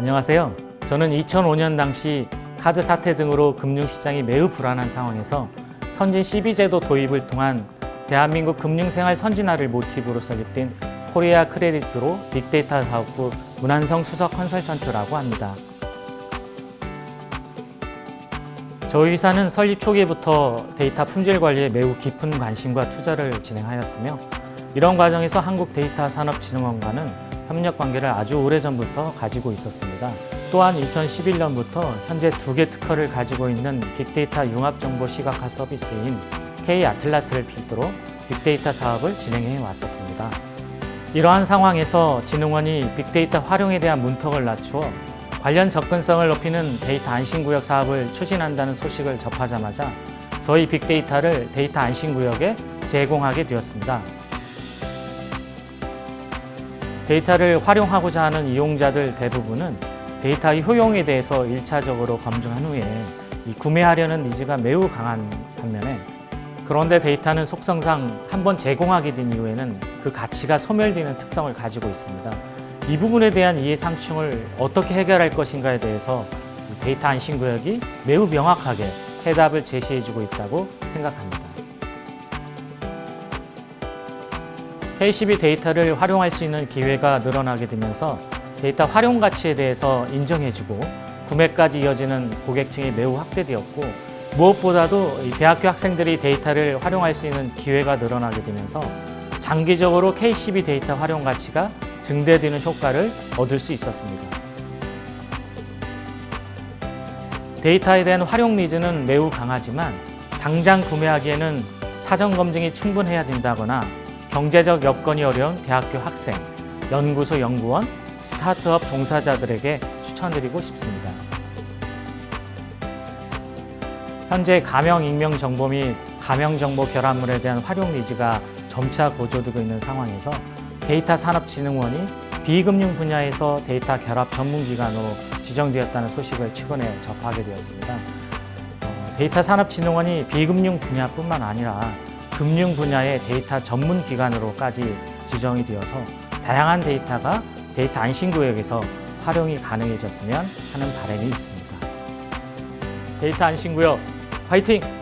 안녕하세요. 저는 2005년 당시 카드 사태 등으로 금융시장이 매우 불안한 상황에서 선진 CB제도 도입을 통한 대한민국 금융생활 선진화를 모티브로 설립된 코리아 크레딧으로 빅데이터 사업부 문한성 수석 컨설턴트라고 합니다. 저희 회사는 설립 초기부터 데이터 품질 관리에 매우 깊은 관심과 투자를 진행하였으며 이런 과정에서 한국데이터산업진흥원과는 협력 관계를 아주 오래전부터 가지고 있었습니다. 또한 2011년부터 현재 두 개 특허를 가지고 있는 빅데이터 융합정보 시각화 서비스인 K-아틀라스를 필두로 빅데이터 사업을 진행해 왔었습니다. 이러한 상황에서 진흥원이 빅데이터 활용에 대한 문턱을 낮추어 관련 접근성을 높이는 데이터 안심구역 사업을 추진한다는 소식을 접하자마자 저희 빅데이터를 데이터 안심구역에 제공하게 되었습니다. 데이터를 활용하고자 하는 이용자들 대부분은 데이터의 효용에 대해서 일차적으로 검증한 후에 이 구매하려는 니즈가 매우 강한 반면에 그런데 데이터는 속성상 한번 제공하게 된 이후에는 그 가치가 소멸되는 특성을 가지고 있습니다. 이 부분에 대한 이해 상충을 어떻게 해결할 것인가에 대해서 이 데이터 안심 구역이 매우 명확하게 해답을 제시해주고 있다고 생각합니다. KCB 데이터를 활용할 수 있는 기회가 늘어나게 되면서 데이터 활용 가치에 대해서 인정해주고 구매까지 이어지는 고객층이 매우 확대되었고 무엇보다도 이 대학교 학생들이 데이터를 활용할 수 있는 기회가 늘어나게 되면서 장기적으로 KCB 데이터 활용 가치가 증대되는 효과를 얻을 수 있었습니다. 데이터에 대한 활용 니즈는 매우 강하지만 당장 구매하기에는 사전 검증이 충분해야 된다거나 경제적 여건이 어려운 대학교 학생, 연구소 연구원, 스타트업 종사자들에게 추천드리고 싶습니다. 현재 가명 익명 정보 및 가명 정보 결합물에 대한 활용 니즈가 점차 고조되고 있는 상황에서 데이터 산업진흥원이 비금융 분야에서 데이터 결합 전문 기관으로 지정되었다는 소식을 최근에 접하게 되었습니다. 어, 데이터 산업진흥원이 비금융 분야뿐만 아니라 금융 분야의 데이터 전문 기관으로까지 지정이 되어서 다양한 데이터가 데이터 안심구역에서 활용이 가능해졌으면 하는 바람이 있습니다. 데이터 안심구역 화이팅!